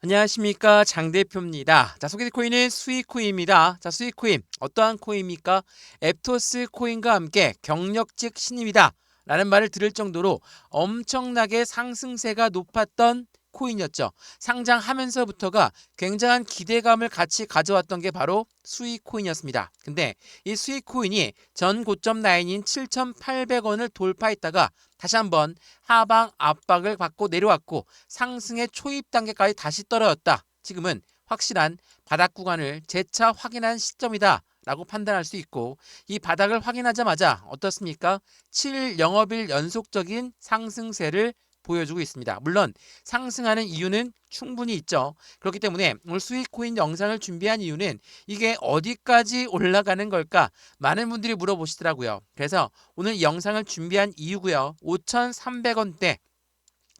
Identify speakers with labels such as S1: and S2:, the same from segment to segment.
S1: 안녕하십니까 장 대표입니다. 자 소개될 코인은 수익 코인입니다. 자 수익 코인 어떠한 코인입니까? 앱토스 코인과 함께 경력직 신입이다 라는 말을 들을 정도로 엄청나게 상승세가 높았던 코인이었죠. 상장하면서부터가 굉장한 기대감을 같이 가져왔던 게 바로 수익 코인이었습니다. 근데 이 수익 코인이 전 고점 라인인 7,800원을 돌파했다가 다시 한번 하방 압박을 받고 내려왔고 상승의 초입 단계까지 다시 떨어졌다. 지금은 확실한 바닥 구간을 재차 확인한 시점이다. 라고 판단할 수 있고 이 바닥을 확인하자마자 어떻습니까? 7 영업일 연속적인 상승세를 보여주고 있습니다. 물론 상승하는 이유는 충분히 있죠. 그렇기 때문에 오늘 수익 코인 영상을 준비한 이유는 이게 어디까지 올라가는 걸까? 많은 분들이 물어보시더라고요. 그래서 오늘 영상을 준비한 이유고요. 5,300원대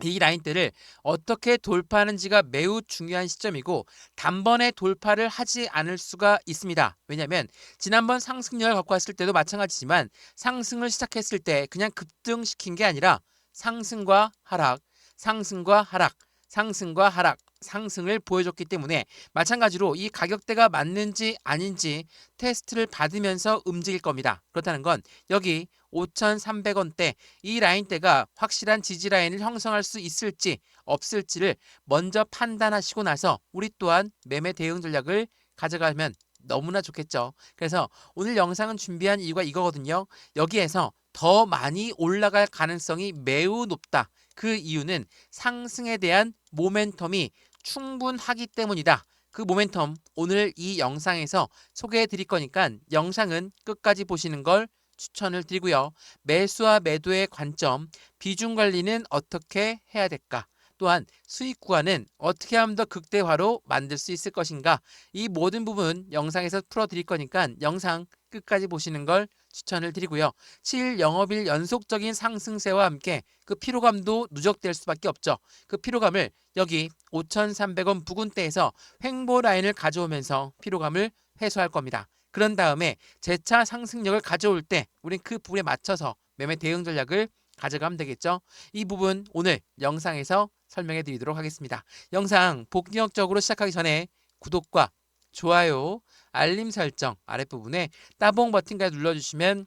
S1: 이 라인대를 어떻게 돌파하는지가 매우 중요한 시점이고 단번에 돌파를 하지 않을 수가 있습니다. 왜냐하면 지난번 상승률을 갖고 왔을 때도 마찬가지지만 상승을 시작했을 때 그냥 급등시킨 게 아니라 상승과 하락, 상승과 하락, 상승과 하락, 상승을 보여줬기 때문에 마찬가지로 이 가격대가 맞는지 아닌지 테스트를 받으면서 움직일 겁니다. 그렇다는 건 여기 5,300원대 이 라인대가 확실한 지지 라인을 형성할 수 있을지 없을지를 먼저 판단하시고 나서 우리 또한 매매 대응 전략을 가져가면 너무나 좋겠죠. 그래서 오늘 영상은 준비한 이유가 이거거든요. 여기에서 더 많이 올라갈 가능성이 매우 높다. 그 이유는 상승에 대한 모멘텀이 충분하기 때문이다. 그 모멘텀 오늘 이 영상에서 소개해 드릴 거니까 영상은 끝까지 보시는 걸 추천을 드리고요. 매수와 매도의 관점, 비중 관리는 어떻게 해야 될까? 또한 수익 구간은 어떻게 하면 더 극대화로 만들 수 있을 것인가? 이 모든 부분 영상에서 풀어 드릴 거니까 영상 끝까지 보시는 걸 추천을 드리고요. 7 영업일 연속적인 상승세와 함께 그 피로감도 누적될 수밖에 없죠. 그 피로감을 여기 5,300원 부근대에서 횡보 라인을 가져오면서 피로감을 해소할 겁니다. 그런 다음에 재차 상승력을 가져올 때 우린 그 부분에 맞춰서 매매 대응 전략을 가져가면 되겠죠. 이 부분 오늘 영상에서 설명해 드리도록 하겠습니다. 영상 본격적으로 시작하기 전에 구독과 좋아요, 알림 설정 아랫부분에 따봉 버튼까지 눌러주시면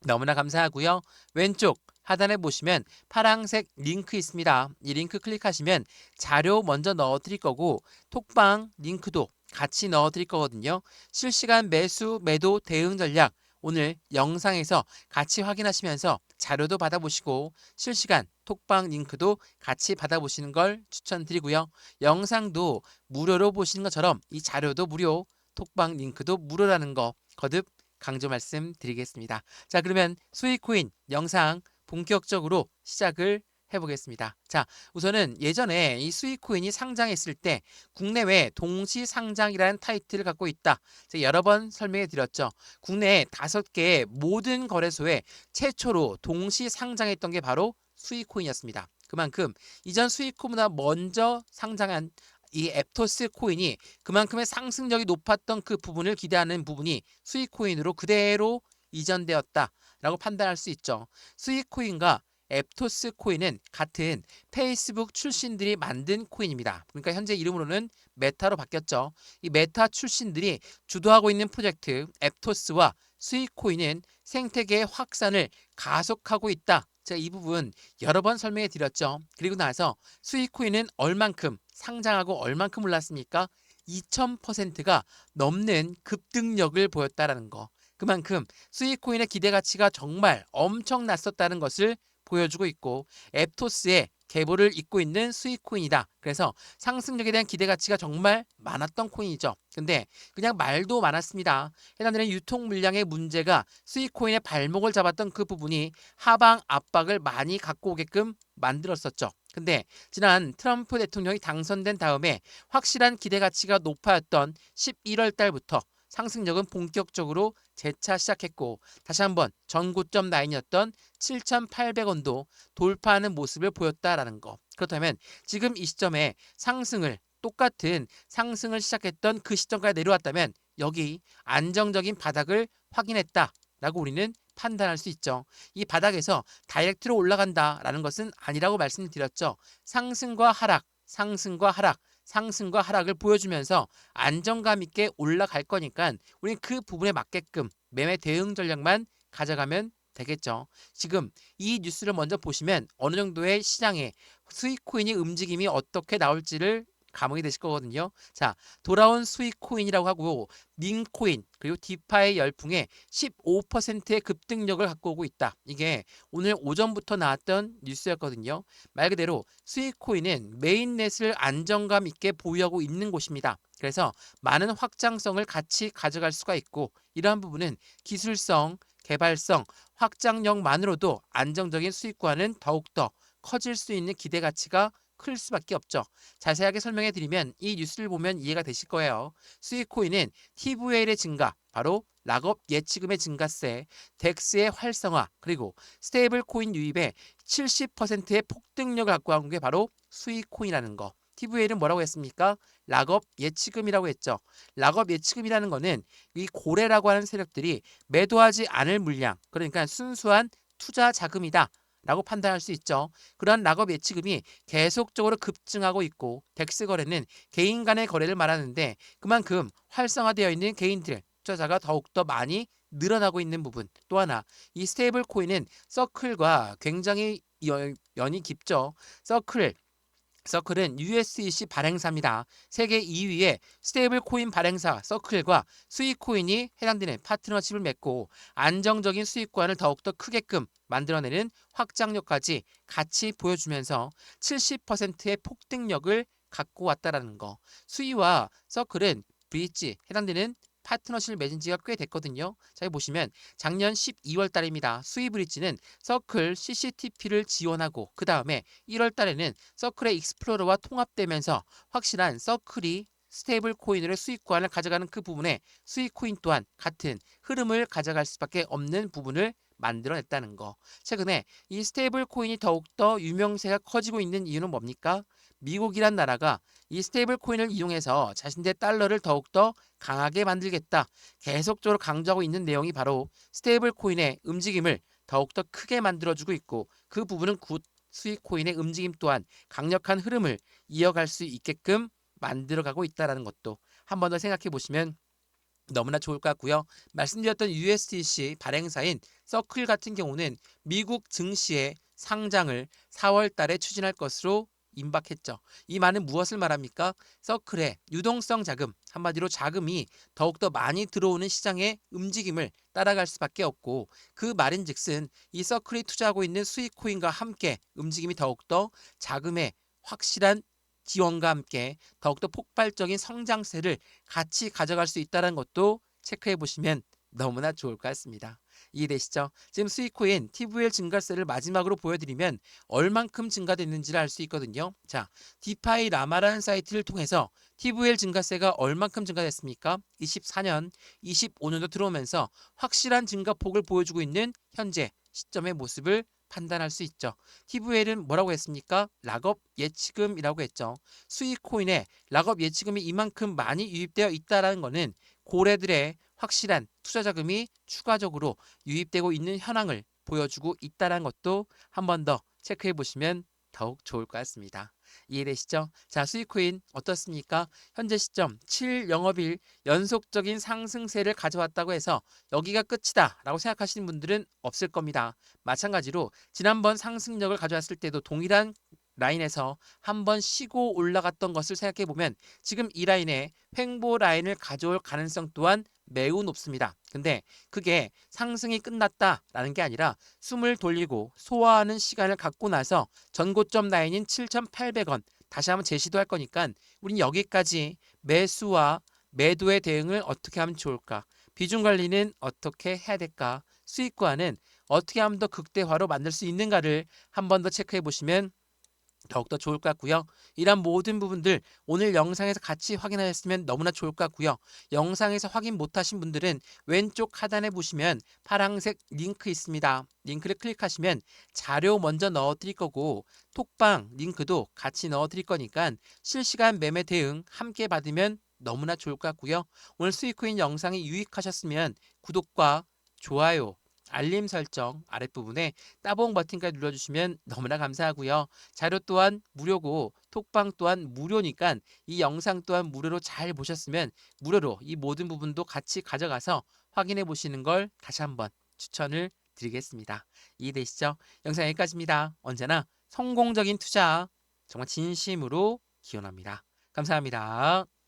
S1: 너무나 감사하고요. 왼쪽 하단에 보시면 파랑색 링크 있습니다. 이 링크 클릭하시면 자료 먼저 넣어 드릴 거고 톡방 링크도 같이 넣어 드릴 거거든요. 실시간 매수, 매도 대응 전략 오늘 영상에서 같이 확인하시면서 자료도 받아보시고 실시간 톡방 링크도 같이 받아보시는 걸 추천드리고요. 영상도 무료로 보시는 것처럼 이 자료도 무료, 톡방 링크도 무료라는 거 거듭 강조 말씀드리겠습니다. 자 그러면 수익코인 영상 본격적으로 시작을 해보겠습니다. 자, 우선은 예전에 이 수익코인이 상장했을 때 국내외 동시 상장이라는 타이틀을 갖고 있다. 제가 여러 번 설명해 드렸죠. 국내 다섯 개의 모든 거래소에 최초로 동시 상장했던 게 바로 수익코인이었습니다. 그만큼 이전 수익코인보다 먼저 상장한 이 앱토스 코인이 그만큼의 상승력이 높았던 그 부분을 기대하는 부분이 수익 코인으로 그대로 이전되었다라고 판단할 수 있죠. 수익 코인과 앱토스 코인은 같은 페이스북 출신들이 만든 코인입니다. 그러니까 현재 이름으로는 메타로 바뀌었죠. 이 메타 출신들이 주도하고 있는 프로젝트 앱토스와 수익 코인은 생태계의 확산을 가속하고 있다. 제가 이 부분 여러 번 설명해 드렸죠. 그리고 나서 수익 코인은 얼만큼 상장하고 얼만큼 올랐습니까? 2000%가 넘는 급등력을 보였다라는 거. 그만큼 수익 코인의 기대 가치가 정말 엄청났었다는 것을 보여주고 있고 앱토스의 계보를 잇고 있는 수익 코인이다. 그래서 상승력에 대한 기대 가치가 정말 많았던 코인이죠. 근데 그냥 말도 많았습니다. 해당되는 유통 물량의 문제가 수익 코인의 발목을 잡았던 그 부분이 하방 압박을 많이 갖고 오게끔 만들었었죠. 근데 지난 트럼프 대통령이 당선된 다음에 확실한 기대 가치가 높아졌던 11월 달부터 상승력은 본격적으로 재차 시작했고 다시 한번 전고점 라인이었던 7,800원도 돌파하는 모습을 보였다라는 거. 그렇다면 지금 이 시점에 상승을 똑같은 상승을 시작했던 그 시점까지 내려왔다면 여기 안정적인 바닥을 확인했다. 라고 우리는 판단할 수 있죠. 이 바닥에서 다이렉트로 올라간다라는 것은 아니라고 말씀드렸죠. 상승과 하락, 상승과 하락, 상승과 하락을 보여주면서 안정감 있게 올라갈 거니까 우리 그 부분에 맞게끔 매매 대응 전략만 가져가면 되겠죠. 지금 이 뉴스를 먼저 보시면 어느 정도의 시장에 수익 코인의 움직임이 어떻게 나올지를 감흥이 되실 거거든요. 자, 돌아온 수익 코인이라고 하고 민 코인 그리고 디파의 열풍에 15%의 급등력을 갖고 오고 있다. 이게 오늘 오전부터 나왔던 뉴스였거든요. 말 그대로 수익 코인은 메인넷을 안정감 있게 보유하고 있는 곳입니다. 그래서 많은 확장성을 같이 가져갈 수가 있고 이러한 부분은 기술성, 개발성, 확장력만으로도 안정적인 수익과는 더욱더 커질 수 있는 기대 가치가 클 수밖에 없죠. 자세하게 설명해 드리면 이 뉴스를 보면 이해가 되실 거예요. 수익 코인은 TVL의 증가, 바로 락업 예치금의 증가세, 덱스의 활성화, 그리고 스테이블 코인 유입에 70%의 폭등력을 갖고 간게 바로 수익 코인이라는 거. TVL은 뭐라고 했습니까? 락업 예치금이라고 했죠. 락업 예치금이라는 거는 이 고래라고 하는 세력들이 매도하지 않을 물량, 그러니까 순수한 투자 자금이다. 라고 판단할 수 있죠. 그러한 락업 예치금이 계속적으로 급증하고 있고 덱스 거래는 개인 간의 거래를 말하는데 그만큼 활성화되어 있는 개인들 투자자가 더욱더 많이 늘어나고 있는 부분 또 하나 이 스테이블 코인은 서클과 굉장히 연- 연이 깊죠. 서클 서클은 USDC 발행사입니다. 세계 2위의 스테이블 코인 발행사 서클과 수익 코인이 해당되는 파트너십을 맺고 안정적인 수익관을 더욱더 크게끔 만들어내는 확장력까지 같이 보여주면서 70%의 폭등력을 갖고 왔다라는 거. 수위와 서클은 브릿지 해당되는 파트너십을 맺은 지가 꽤 됐거든요. 자, 여기 보시면 작년 12월 달입니다. 수위 브릿지는 서클 CCTP를 지원하고 그 다음에 1월 달에는 서클의 익스플로러와 통합되면서 확실한 서클이 스테이블 코인으로 수익권을 가져가는 그 부분에 수익 코인 또한 같은 흐름을 가져갈 수밖에 없는 부분을 만들어냈다는 거. 최근에 이 스테이블 코인이 더욱더 유명세가 커지고 있는 이유는 뭡니까? 미국이란 나라가 이 스테이블 코인을 이용해서 자신의 달러를 더욱더 강하게 만들겠다. 계속적으로 강조하고 있는 내용이 바로 스테이블 코인의 움직임을 더욱더 크게 만들어주고 있고 그 부분은 굿 수익 코인의 움직임 또한 강력한 흐름을 이어갈 수 있게끔 만들어가고 있다라는 것도 한 번 더 생각해 보시면 너무나 좋을 것 같고요. 말씀드렸던 USDC 발행사인 서클 같은 경우는 미국 증시의 상장을 4월 달에 추진할 것으로 임박했죠. 이 말은 무엇을 말합니까? 서클의 유동성 자금, 한마디로 자금이 더욱더 많이 들어오는 시장의 움직임을 따라갈 수밖에 없고 그 말인즉슨 이 서클이 투자하고 있는 수익 코인과 함께 움직임이 더욱더 자금의 확실한 지원과 함께 더욱더 폭발적인 성장세를 같이 가져갈 수 있다는 것도 체크해 보시면 너무나 좋을 것 같습니다. 이해되시죠? 지금 수익코인 TVL 증가세를 마지막으로 보여드리면 얼만큼 증가됐는지를 알 수 있거든요. 자, 디파이 라마라는 사이트를 통해서 TVL 증가세가 얼만큼 증가됐습니까? 24년, 25년도 들어오면서 확실한 증가폭을 보여주고 있는 현재 시점의 모습을 판단할 수 있죠. TVL은 뭐라고 했습니까? 락업 예치금이라고 했죠. 수익 코인에 락업 예치금이 이만큼 많이 유입되어 있다라는 것은 고래들의 확실한 투자 자금이 추가적으로 유입되고 있는 현황을 보여주고 있다는 것도 한 번 더 체크해 보시면 더욱 좋을 것 같습니다. 이해되시죠? 자, 수익 코인 어떻습니까? 현재 시점 7 영업일 연속적인 상승세를 가져왔다고 해서 여기가 끝이다 라고 생각하시는 분들은 없을 겁니다. 마찬가지로 지난번 상승력을 가져왔을 때도 동일한 라인에서 한번 쉬고 올라갔던 것을 생각해 보면 지금 이 라인에 횡보 라인을 가져올 가능성 또한 매우 높습니다. 근데 그게 상승이 끝났다라는 게 아니라 숨을 돌리고 소화하는 시간을 갖고 나서 전고점 라인인 7,800원 다시 한번 제시도 할 거니까 우린 여기까지 매수와 매도의 대응을 어떻게 하면 좋을까? 비중 관리는 어떻게 해야 될까? 수익과는 어떻게 하면 더 극대화로 만들 수 있는가를 한 번 더 체크해 보시면 더욱더 좋을 것 같고요. 이런 모든 부분들 오늘 영상에서 같이 확인하셨으면 너무나 좋을 것 같고요. 영상에서 확인 못하신 분들은 왼쪽 하단에 보시면 파란색 링크 있습니다. 링크를 클릭하시면 자료 먼저 넣어 드릴 거고 톡방 링크도 같이 넣어 드릴 거니까 실시간 매매 대응 함께 받으면 너무나 좋을 것 같고요. 오늘 수익코인 영상이 유익하셨으면 구독과 좋아요 알림 설정 아랫부분에 따봉 버튼까지 눌러주시면 너무나 감사하고요. 자료 또한 무료고 톡방 또한 무료니까 이 영상 또한 무료로 잘 보셨으면 무료로 이 모든 부분도 같이 가져가서 확인해 보시는 걸 다시 한번 추천을 드리겠습니다. 이해되시죠? 영상 여기까지입니다. 언제나 성공적인 투자 정말 진심으로 기원합니다. 감사합니다.